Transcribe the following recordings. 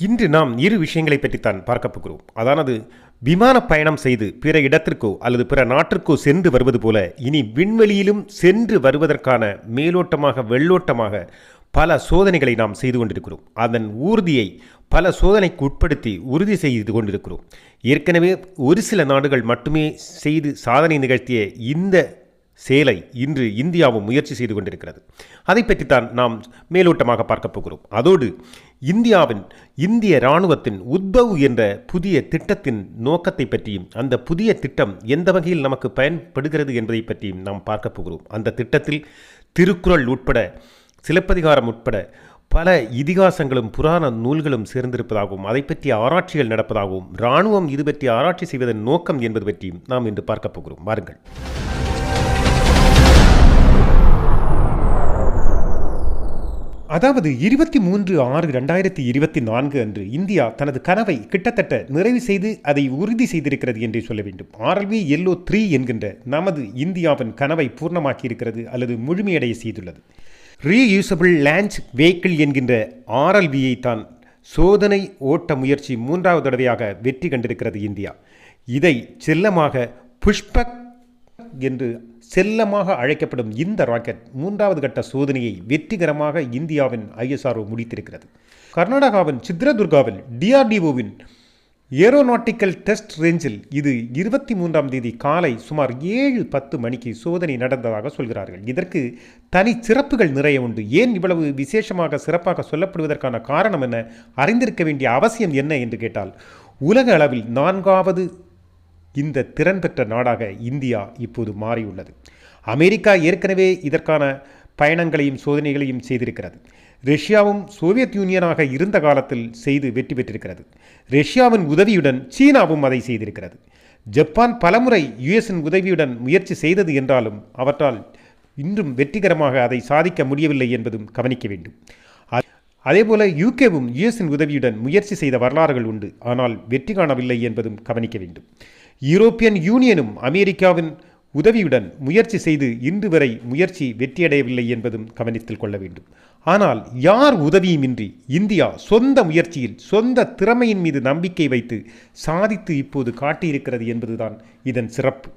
இன்று நாம் இரு விஷயங்களை பற்றித்தான் பார்க்க போகிறோம். அதானது விமான பயணம் செய்து பிற இடத்திற்கோ அல்லது பிற நாட்டிற்கோ சென்று வருவது போல இனி விண்வெளியிலும் சென்று வருவதற்கான மேலோட்டமாக வெள்ளோட்டமாக பல சோதனைகளை நாம் செய்து கொண்டிருக்கிறோம். அதன் ஊர்தியை பல சோதனைக்கு உட்படுத்தி உறுதி செய்து கொண்டிருக்கிறோம். ஏற்கனவே ஒரு சில நாடுகள் மட்டுமே செய்து சாதனை நிகழ்த்திய இந்த சேலை இன்று இந்தியாவும் முயற்சி செய்து கொண்டிருக்கிறது. அதை பற்றித்தான் நாம் மேலோட்டமாக பார்க்க போகிறோம். அதோடு இந்தியாவின் இந்திய இராணுவத்தின் உத்பவ் என்ற புதிய திட்டத்தின் நோக்கத்தை பற்றியும் அந்த புதிய திட்டம் எந்த வகையில் நமக்கு பயன்படுகிறது என்பதை பற்றியும் நாம் பார்க்க போகிறோம். அந்த திட்டத்தில் திருக்குறள் உட்பட சிலப்பதிகாரம் உட்பட பல இதிகாசங்களும் புராண நூல்களும் சேர்ந்திருப்பதாகவும் அதை பற்றிய ஆராய்ச்சிகள் நடப்பதாகவும் இராணுவம் இது பற்றி ஆராய்ச்சி செய்வதன் நோக்கம் என்பது பற்றியும் நாம் இன்று பார்க்க போகிறோம். வாருங்கள். அதாவது இருபத்தி மூன்று ஆறு ரெண்டாயிரத்தி இருபத்தி நான்கு அன்று இந்தியா தனது கனவை கிட்டத்தட்ட நிறைவு செய்து அதை உறுதி செய்திருக்கிறது என்றே சொல்ல வேண்டும். ஆர்எல்வி எல்லோ த்ரீ என்கின்ற நமது இந்தியாவின் கனவை பூர்ணமாக்கியிருக்கிறது அல்லது முழுமையடைய செய்துள்ளது. ரீயூசபிள் லான்ச் வெஹிக்கிள் என்கின்ற ஆர்எல்வியை தான் சோதனை ஓட்ட முயற்சி மூன்றாவது தடவையாக வெற்றி கண்டிருக்கிறது இந்தியா. இதை செல்லமாக புஷ்பக் என்று செல்லமாக அழைக்கப்படும் இந்த ராக்கெட் மூன்றாவது கட்ட சோதனையை வெற்றிகரமாக இந்தியாவின் ஐஎஸ்ஆர்ஓ முடித்திருக்கிறது. கர்நாடகாவின் சித்ரதுர்காவில் டிஆர்டிஓவின் ஏரோநாட்டிக்கல் டெஸ்ட் ரேஞ்சில் இது இருபத்தி மூன்றாம் தேதி காலை சுமார் ஏழு பத்து மணிக்கு சோதனை நடந்ததாக சொல்கிறார்கள். இதற்கு தனி சிறப்புகள் நிறைய உண்டு. ஏன் இவ்வளவு விசேஷமாக சிறப்பாக சொல்லப்படுவதற்கான காரணம் என்ன? அறிந்திருக்க வேண்டிய அவசியம் என்ன? என்று கேட்டால் உலக அளவில் நான்காவது இந்த திறன் பெற்ற நாடாக இந்தியா இப்போது மாறியுள்ளது. அமெரிக்கா ஏற்கனவே இதற்கான பயணங்களையும் சோதனைகளையும் செய்திருக்கிறது. ரஷ்யாவும் சோவியத் யூனியனாக இருந்த காலத்தில் செய்து வெற்றி பெற்றிருக்கிறது. ரஷ்யாவின் உதவியுடன் சீனாவும் அதை செய்திருக்கிறது. ஜப்பான் பலமுறை யுஎஸின் உதவியுடன் முயற்சி செய்தது என்றாலும் அவற்றால் இன்றும் வெற்றிகரமாக அதை சாதிக்க முடியவில்லை என்பதும் கவனிக்க வேண்டும். அதேபோல யூகேவும் யுஎஸின் உதவியுடன் முயற்சி செய்த வரலாறுகள் உண்டு. ஆனால் வெற்றி காணவில்லை என்பதும் கவனிக்க வேண்டும். யூரோப்பியன் யூனியனும் அமெரிக்காவின் உதவியுடன் முயற்சி செய்து இன்று வரை முயற்சி வெற்றியடையவில்லை என்பதும் கவனித்தில் கொள்ள வேண்டும். ஆனால் யார் உதவியுமின்றி இந்தியா சொந்த முயற்சியில் சொந்த திறமையின் மீது நம்பிக்கை வைத்து சாதித்து இப்போது காட்டியிருக்கிறது என்பதுதான் இதன் சிறப்பு.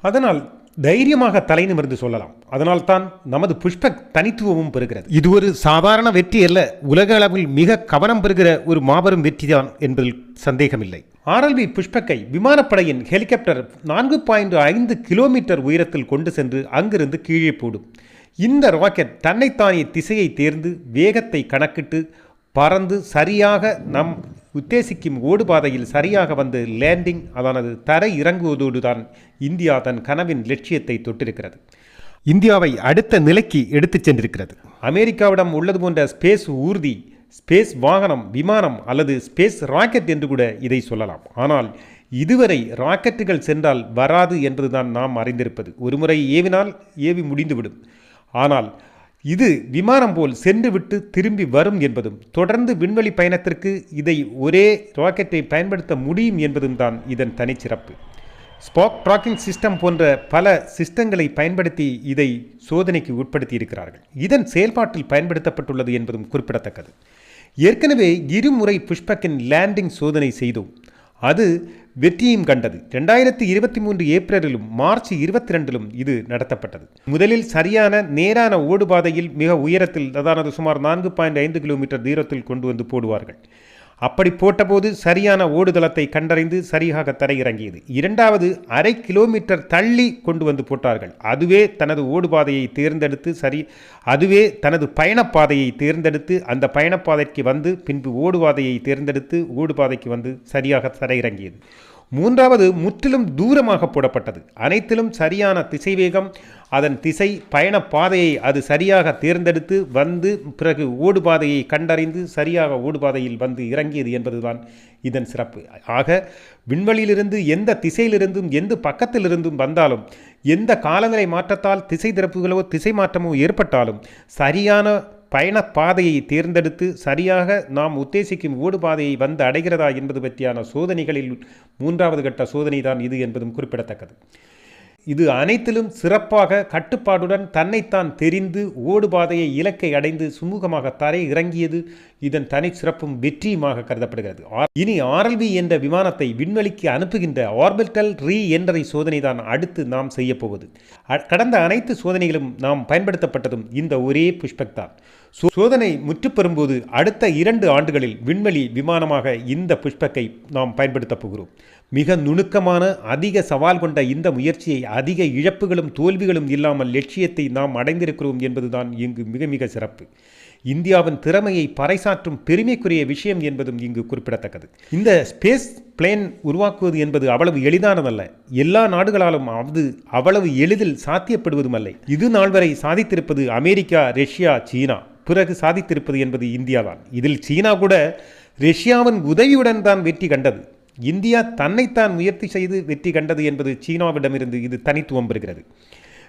அதனால் தைரியமாக தலை நிமிர்ந்து சொல்லலாம். அதனால் தான் நமது புஷ்பக் தனித்துவமும் பெறுகிறது. இது ஒரு சாதாரண வெற்றி அல்ல. உலக அளவில் மிக கவனம் பெறுகிற ஒரு மாபெரும் வெற்றிதான் என்பதில் சந்தேகமில்லை. ஆர்எல்வி புஷ்பக்கை விமானப்படையின் ஹெலிகாப்டர் நான்கு பாயிண்ட் ஐந்து கிலோமீட்டர் உயரத்தில் கொண்டு சென்று அங்கிருந்து கீழே போடும். இந்த ராக்கெட் தன்னைத்தானே திசையை தேர்ந்து வேகத்தை கணக்கிட்டு பறந்து சரியாக நம் உத்தேசிக்கும் ஓடுபாதையில் சரியாக வந்து லேண்டிங் அதானது தரை இறங்குவதோடு தான் இந்தியா தன் கனவின் லட்சியத்தை தொட்டிருக்கிறது. இந்தியாவை அடுத்த நிலைக்கு எடுத்துச் சென்றிருக்கிறது. அமெரிக்காவிடம் உள்ளது போன்ற ஸ்பேஸ் ஊர்தி ஸ்பேஸ் வாகனம் விமானம் அல்லது ஸ்பேஸ் ராக்கெட் என்று கூட இதை சொல்லலாம். ஆனால் இதுவரை ராக்கெட்டுகள் சென்றால் வராது என்றுதான் நாம் அறிந்திருப்பது. ஒருமுறை ஏவினால் ஏவி முடிந்துவிடும். ஆனால் இது விமானம் போல் சென்றுவிட்டு திரும்பி வரும் என்பதும் தொடர்ந்து விண்வெளி பயணத்திற்கு இதை ஒரே ராக்கெட்டை பயன்படுத்த முடியும் என்பதும் தான் இதன் தனிச்சிறப்பு. ஸ்பாக் ட்ராக்கிங் சிஸ்டம் போன்ற பல சிஸ்டங்களை பயன்படுத்தி இதை சோதனைக்கு உட்படுத்தி இருக்கிறார்கள் இதன் செயல்பாட்டில் பயன்படுத்தப்பட்டுள்ளது என்பதும் குறிப்பிடத்தக்கது. ஏற்கனவே இருமுறை புஷ்பக்கின் லேண்டிங் சோதனை செய்தோம். அது வெற்றியும் கண்டது. ரெண்டாயிரத்தி இருபத்தி மூன்று ஏப்ரலிலும் மார்ச் இருபத்தி ரெண்டிலும் இது நடத்தப்பட்டது. முதலில் சரியான நேரான ஓடுபாதையில் மிக உயரத்தில் அதானது சுமார் நான்கு பாயிண்ட் ஐந்து கிலோமீட்டர் தூரத்தில் கொண்டு வந்து போடுவார்கள். அப்படி போட்டபோது சரியான ஓடுதளத்தை கண்டறிந்து சரியாக தரையிறங்கியது. இரண்டாவது அரை கிலோமீட்டர் தள்ளி கொண்டு வந்து போட்டார்கள். அதுவே தனது ஓடுபாதையை தேர்ந்தெடுத்து சரி அதுவே தனது பயணப்பாதையை தேர்ந்தெடுத்து அந்த பயணப்பாதைக்கு வந்து பின்பு ஓடுபாதையை தேர்ந்தெடுத்து ஓடுபாதைக்கு வந்து சரியாக தரையிறங்கியது. மூன்றாவது முற்றிலும் தூரமாக போடப்பட்டது. அனைத்திலும் சரியான திசைவேகம் அதன் திசை பயண பாதையை அது சரியாக தேர்ந்தெடுத்து வந்து பிறகு ஓடுபாதையை கண்டறிந்து சரியாக ஓடுபாதையில் வந்து இறங்கியது என்பதுதான் இதன் சிறப்பு. ஆக விண்வெளியிலிருந்து எந்த திசையிலிருந்தும் எந்த பக்கத்திலிருந்தும் வந்தாலும் எந்த காலநிலை மாற்றத்தால் திசை திறப்புகளோ திசை மாற்றமோ ஏற்பட்டாலும் சரியான பயணப்பாதையை பாதையை தேர்ந்தெடுத்து சரியாக நாம் உத்தேசிக்கும் ஓடுபாதையை வந்து அடைகிறதா என்பது பற்றியான சோதனைகளில் மூன்றாவது கட்ட சோதனை தான் இது என்பதும் குறிப்பிடத்தக்கது. இது அனைத்திலும் சிறப்பாக கட்டுப்பாடுடன் தன்னைத்தான் தெரிந்து ஓடுபாதையை இலக்கை அடைந்து சுமூகமாக தரை இறங்கியது. இதன் தனி சிறப்பும் வெற்றியுமாக கருதப்படுகிறது. இனி ஆர்எல்வி என்ற விமானத்தை விண்வெளிக்கு அனுப்புகின்ற ஆர்பிட்டல் ரீ என்ற சோதனை தான் அடுத்து நாம் செய்யப்போவது அ- கடந்த அனைத்து சோதனைகளும் நாம் பயன்படுத்தப்பட்டதும் இந்த ஒரே புஷ்பக் தான். சோதனை முற்றுப்பெறும்போது அடுத்த இரண்டு ஆண்டுகளில் விண்வெளி விமானமாக இந்த புஷ்பக்கை நாம் பயன்படுத்தப் போகிறோம். மிக நுணுக்கமான அதிக சவால் கொண்ட இந்த முயற்சியை அதிக இழப்புகளும் தோல்விகளும் இல்லாமல் லட்சியத்தை நாம் அடைந்திருக்கிறோம் என்பதுதான் இங்கு மிக மிக சிறப்பு. இந்தியாவின் திறமையை பறைசாற்றும் பெருமைக்குரிய விஷயம் என்பதும் இங்கு குறிப்பிடத்தக்கது. இந்த ஸ்பேஸ் பிளேன் உருவாக்குவது என்பது அவ்வளவு எளிதானதல்ல. எல்லா நாடுகளாலும் அது அவ்வளவு எளிதில் சாத்தியப்படுவதுமல்ல. இது நாள் வரை சாதித்திருப்பது அமெரிக்கா ரஷ்யா சீனா. பிறகு சாதித்திருப்பது என்பது இந்தியாதான். இதில் சீனா கூட ரஷ்யாவின் உதவியுடன் தான் வெற்றி கண்டது. இந்தியா தன்னைத்தான் முயற்சி செய்து வெற்றி கண்டது என்பது சீனாவிடமிருந்து இது தனித்துவம் பெறுகிறது.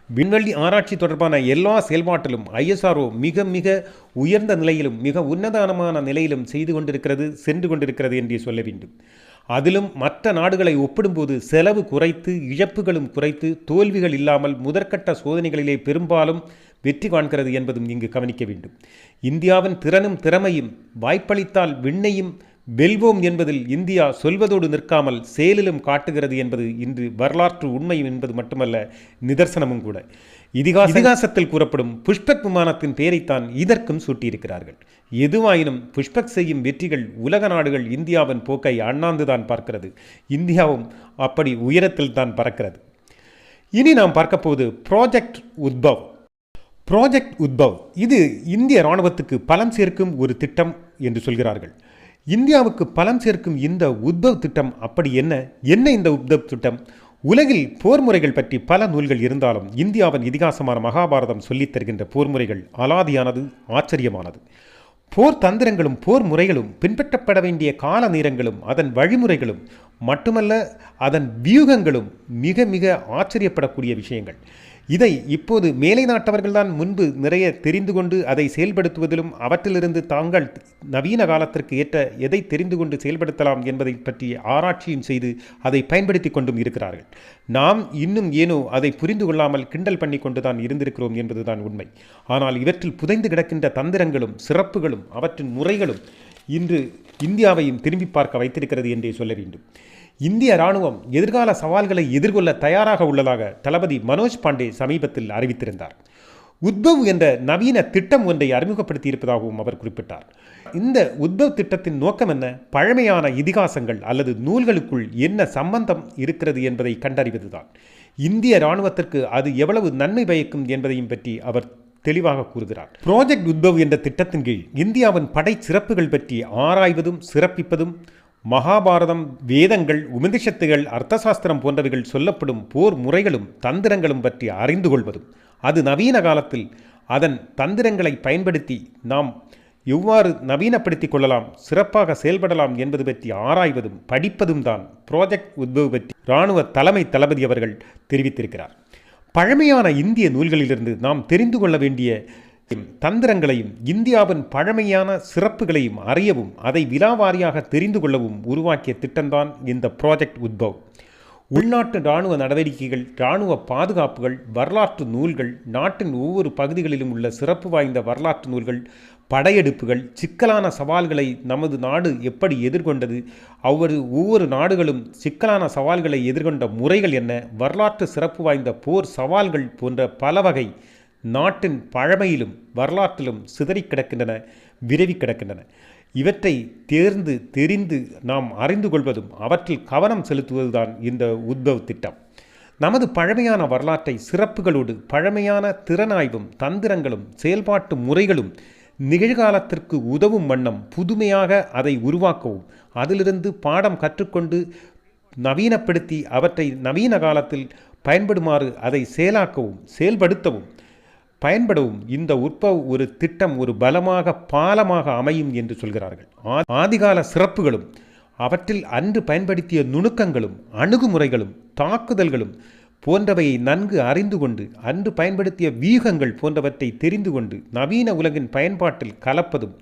விண்வெளி ஆராய்ச்சி தொடர்பான எல்லா செயல்பாட்டிலும் ஐஎஸ்ஆர்ஓ மிக மிக உயர்ந்த நிலையிலும் மிக உன்னதமான நிலையிலும் செய்து கொண்டிருக்கிறது சென்று கொண்டிருக்கிறது என்றே சொல்ல வேண்டும். அதிலும் மற்ற நாடுகளை ஒப்பிடும்போது செலவு குறைத்து இழப்புகளும் குறைத்து தோல்விகள் இல்லாமல் முதற்கட்ட சோதனைகளிலே பெரும்பாலும் வெற்றி காண்கிறது என்பதும் இங்கு கவனிக்க வேண்டும். இந்தியாவின் திறனும் திறமையும் வாய்ப்பளித்தால் விண்ணையும் வெல்வோம் என்பதில் இந்தியா சொல்வதோடு நிற்காமல் செயலிலும் காட்டுகிறது என்பது இன்று வரலாற்று உண்மை என்பது மட்டுமல்ல நிதர்சனமும் கூட. இதிகாச இதிகாசத்தில் கூறப்படும் புஷ்பக் விமானத்தின் பெயரைத்தான் இதற்கும் சூட்டியிருக்கிறார்கள். எதுவாயினும் புஷ்பக் செய்யும் வெற்றிகள் உலக நாடுகள் இந்தியாவின் போக்கை அண்ணாந்துதான் பார்க்கிறது. இந்தியாவும் அப்படி உயரத்தில் தான் பறக்கிறது. இனி நாம் பார்க்க போவது ப்ராஜெக்ட் உத்பவ் ப்ராஜெக்ட் உத்பவ் இது இந்திய இராணுவத்துக்கு பலம் சேர்க்கும் ஒரு திட்டம் என்று சொல்கிறார்கள். இந்தியாவுக்கு பலம் சேர்க்கும் இந்த உத்பவ் திட்டம் அப்படி என்ன? என்ன இந்த உத்பவ் திட்டம்? உலகில் போர் முறைகள் பற்றி பல நூல்கள் இருந்தாலும் இந்தியாவின் இதிகாசமான மகாபாரதம் சொல்லித் தருகின்ற போர் முறைகள் அலாதியானது ஆச்சரியமானது. போர் தந்திரங்களும் போர் முறைகளும் பின்பற்றப்பட வேண்டிய கால நேரங்களும் அதன் வழிமுறைகளும் மட்டுமல்ல அதன் வியூகங்களும் மிக மிக ஆச்சரியப்படக்கூடிய விஷயங்கள். இதை இப்போது மேலை நாட்டவர்கள்தான் முன்பு நிறைய தெரிந்து கொண்டு அதை செயல்படுத்துவதிலும் அவற்றிலிருந்து தாங்கள் நவீன காலத்திற்கு ஏற்ற எதை தெரிந்து கொண்டு செயல்படுத்தலாம் என்பதை பற்றி ஆராய்ச்சியும் செய்து அதை பயன்படுத்தி கொண்டும் இருக்கிறார்கள். நாம் இன்னும் ஏனோ அதை புரிந்து கொள்ளாமல் கிண்டல் பண்ணி கொண்டு தான் இருந்திருக்கிறோம் என்பதுதான் உண்மை. ஆனால் இவற்றில் புதைந்து கிடக்கின்ற தந்திரங்களும் சிறப்புகளும் அவற்றின் முறைகளும் இன்று இந்தியாவையும் திரும்பி பார்க்க வைத்திருக்கிறது என்றே சொல்ல வேண்டும். இந்திய ராணுவம் எதிர்கால சவால்களை எதிர்கொள்ள தயாராக உள்ளதாக தளபதி மனோஜ் பாண்டே சமீபத்தில் அறிவித்திருந்தார். உத்பவ் என்ற நவீன திட்டம் ஒன்றை அறிமுகப்படுத்தியிருப்பதாகவும் அவர் குறிப்பிட்டார். இந்த உத்பவ் திட்டத்தின் நோக்கம் என்ன? பழமையான இதிகாசங்கள் அல்லது நூல்களுக்குள் என்ன சம்பந்தம் இருக்கிறது என்பதை கண்டறிவதுதான். இந்திய ராணுவத்திற்கு அது எவ்வளவு நன்மை பயக்கும் என்பதையும் பற்றி அவர் தெளிவாக கூறுகிறார். ப்ராஜெக்ட் உத்பவ் என்ற திட்டத்தின் கீழ் இந்தியாவின் படை சிறப்புகள் பற்றி ஆராய்வதும் சிறப்பிப்பதும் மகாபாரதம் வேதங்கள் உபனிஷத்துகள் அர்த்தசாஸ்திரம் போன்றவைகள் சொல்லப்படும் போர் முறைகளும் தந்திரங்களும் பற்றி அறிந்து கொள்வதும் அது நவீன காலத்தில் அதன் தந்திரங்களை பயன்படுத்தி நாம் எவ்வாறு நவீனப்படுத்திக் கொள்ளலாம் சிறப்பாக செயல்படலாம் என்பது பற்றி ஆராய்வதும் படிப்பதும் தான் ப்ராஜெக்ட் உத்பவ் பற்றி இராணுவ தலைமை தளபதி அவர்கள் தெரிவித்திருக்கிறார். பழமையான இந்திய நூல்களிலிருந்து நாம் தெரிந்து கொள்ள வேண்டிய தந்திரங்களையும் இந்தியாவின் பழமையான சிறப்புகளையும் அறியவும் அதை விலாவாரியாக தெரிந்து கொள்ளவும் உருவாக்கிய திட்டம்தான் இந்த ப்ராஜெக்ட் உத்பவ். உள்நாட்டு இராணுவ நடவடிக்கைகள் இராணுவ பாதுகாப்புகள் வரலாற்று நூல்கள் நாட்டின் ஒவ்வொரு பகுதிகளிலும் உள்ள சிறப்பு வாய்ந்த வரலாற்று நூல்கள் படையெடுப்புகள் சிக்கலான சவால்களை நமது நாடு எப்படி எதிர்கொண்டது அவ்வொரு ஒவ்வொரு நாடுகளும் சிக்கலான சவால்களை எதிர்கொண்ட முறைகள் என்ன வரலாற்று சிறப்பு வாய்ந்த போர் சவால்கள் போன்ற பல வகை நாட்டின் பழமையிலும் வரலாற்றிலும் சிதறி கிடக்கின்றன விரவி கிடக்கின்றன. இவற்றை தேர்ந்து தெரிந்து நாம் அறிந்து கொள்வதும் அவற்றில் கவனம் செலுத்துவதுதான் இந்த உத்பவ் திட்டம். நமது பழமையான வரலாற்றை சிறப்புகளோடு பழமையான திறனாய்வும் தந்திரங்களும் செயல்பாட்டு முறைகளும் நிகழ்காலத்திற்கு உதவும் வண்ணம் புதுமையாக அதை உருவாக்கவும் அதிலிருந்து பாடம் கற்றுக்கொண்டு நவீனப்படுத்தி அவற்றை நவீன காலத்தில் பயன்படுமாறு அதை செயலாக்கவும் செயல்படுத்தவும் பயன்படவும். இந்த உற்பவ் ஒரு திட்டம் ஒரு பலமாக பாலமாக அமையும் என்று சொல்கிறார்கள். ஆ- ஆதிகால சிறப்புகளும் அவற்றில் அன்று பயன்படுத்திய நுணுக்கங்களும் அணுகுமுறைகளும் தாக்குதல்களும் போன்றவையை நன்கு அறிந்து கொண்டு அன்று பயன்படுத்திய வியூகங்கள் போன்றவற்றை தெரிந்து கொண்டு நவீன உலகின் பயன்பாட்டில் கலப்பதும்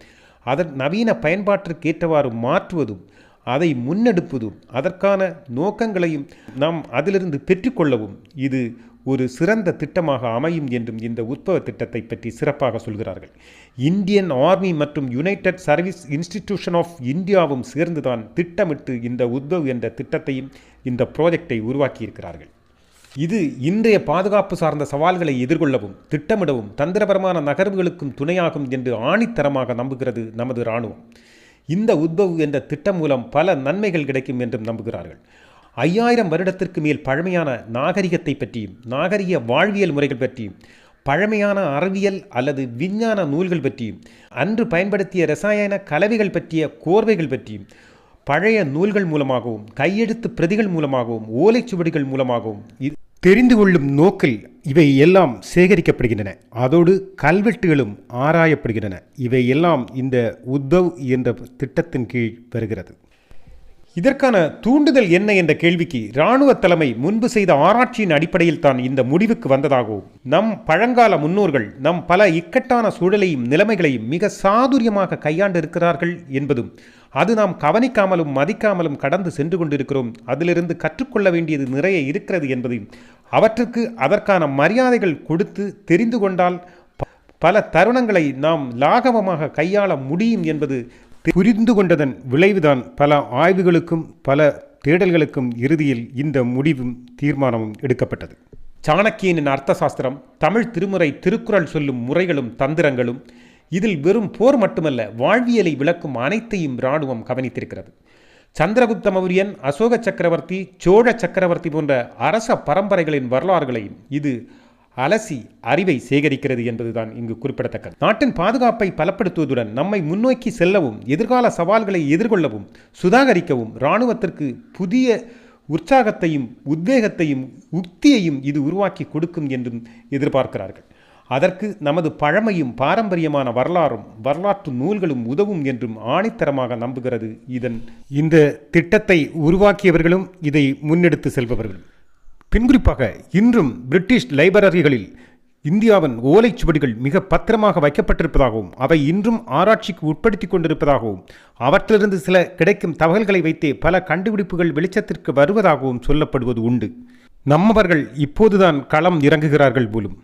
அதன் நவீன பயன்பாட்டிற்கேற்றவாறு மாற்றுவதும் அதை முன்னெடுப்பதும் அதற்கான நோக்கங்களையும் நாம் அதிலிருந்து பெற்றுக்கொள்ளவும் இது ஒரு சிறந்த திட்டமாக அமையும் என்றும் இந்த உத்பவ திட்டத்தை பற்றி சிறப்பாக சொல்கிறார்கள். இந்தியன் ஆர்மி மற்றும் யுனைடெட் சர்வீஸ் இன்ஸ்டிடியூஷன் ஆஃப் இந்தியாவும் சேர்ந்துதான் திட்டமிட்டு இந்த உத்பவ் என்ற திட்டத்தையும் இந்த ப்ராஜெக்டை உருவாக்கியிருக்கிறார்கள். இது இன்றைய பாதுகாப்பு சார்ந்த சவால்களை எதிர்கொள்ளவும் திட்டமிடவும் தந்திரபரமான நகர்வுகளுக்கும் துணையாகும் என்று ஆணித்தரமாக நம்புகிறது நமது இராணுவம். இந்த உத்பவ் என்ற திட்டம் மூலம் பல நன்மைகள் கிடைக்கும் என்றும் நம்புகிறார்கள். ஐயாயிரம் வருடத்திற்கு மேல் பழமையான நாகரிகத்தை பற்றியும் நாகரிக வாழ்வியல் முறைகள் பற்றியும் பழமையான அறிவியல் அல்லது விஞ்ஞான நூல்கள் பற்றியும் அன்று பயன்படுத்திய ரசாயன கலவைகள் பற்றிய கோர்வைகள் பற்றியும் பழைய நூல்கள் மூலமாகவும் கையெழுத்து பிரதிகள் மூலமாகவும் ஓலைச்சுவடிகள் மூலமாகவும் இது தெரிந்து கொள்ளும் நோக்கில் இவை எல்லாம் சேகரிக்கப்படுகின்றன. அதோடு கல்வெட்டுகளும் ஆராயப்படுகின்றன. இவை எல்லாம் இந்த உத்தவ் என்ற திட்டத்தின் கீழ் வருகிறது. இதற்கான தூண்டுதல் என்ன என்ற கேள்விக்கு இராணுவ தலைமை முன்பு செய்த ஆராய்ச்சியின் அடிப்படையில் தான் இந்த முடிவுக்கு வந்ததாகவும் நம் பழங்கால முன்னோர்கள் நம் பல இக்கட்டான சூழலையும் நிலைமைகளையும் மிக சாதுரியமாக கையாண்டு இருக்கிறார்கள் என்பதும் அது நாம் கவனிக்காமலும் மதிக்காமலும் கடந்து சென்று கொண்டிருக்கிறோம். அதிலிருந்து கற்றுக்கொள்ள வேண்டியது நிறைய இருக்கிறது என்பதையும் அவற்றுக்கு அதற்கான மரியாதைகள் கொடுத்து தெரிந்து கொண்டால் பல தருணங்களை நாம் லாகவமாக கையாள முடியும் என்பது புரிந்து கொண்டதன் விளைவுதான் பல ஆய்வுகளுக்கும் பல தேடல்களுக்கும் இறுதியில் இந்த முடிவும் தீர்மானமும் எடுக்கப்பட்டது. சாணக்கியனின் அர்த்த சாஸ்திரம் தமிழ் திருமுறை திருக்குறள் சொல்லும் முறைகளும் தந்திரங்களும் இதில் வெறும் போர் மட்டுமல்ல வாழ்வியலை விளக்கும் அனைத்தையும் இராணுவம் கவனித்திருக்கிறது. சந்திரகுப்த மௌரியன் அசோக சக்கரவர்த்தி சோழ சக்கரவர்த்தி போன்ற அரச பரம்பரைகளின் வரலாறுகளையும் இது அலசி அறிவை சேகரிக்கிறது என்பதுதான் இங்கு குறிப்பிடத்தக்கது. நாட்டின் பாதுகாப்பை பலப்படுத்துவதுடன் நம்மை முன்னோக்கி செல்லவும் எதிர்கால சவால்களை எதிர்கொள்ளவும் சுதாகரிக்கவும் இராணுவத்திற்கு புதிய உற்சாகத்தையும் உத்வேகத்தையும் உக்தியையும் இது உருவாக்கி கொடுக்கும் என்றும் எதிர்பார்க்கிறார்கள். அதற்கு நமது பழமையும் பாரம்பரியமான வரலாறும் வரலாற்று நூல்களும் உதவும் என்றும் ஆணித்தரமாக நம்புகிறது இதன் இந்த திட்டத்தை உருவாக்கியவர்களும் இதை முன்னெடுத்து செல்பவர்களும். பின்குறிப்பாக இன்றும் பிரிட்டிஷ் லைப்ரரிகளில் இந்தியாவின் ஓலைச்சுவடிகள் மிக பத்திரமாக வைக்கப்பட்டிருப்பதாகவும் அவை இன்றும் ஆராய்ச்சிக்கு உட்படுத்தி கொண்டிருப்பதாகவும் அவற்றிலிருந்து சில கிடைக்கும் தகவல்களை வைத்தே பல கண்டுபிடிப்புகள் வெளிச்சத்திற்கு வருவதாகவும் சொல்லப்படுவது உண்டு. நம்மவர்கள் இப்போதுதான் களம் இறங்குகிறார்கள் போலும்.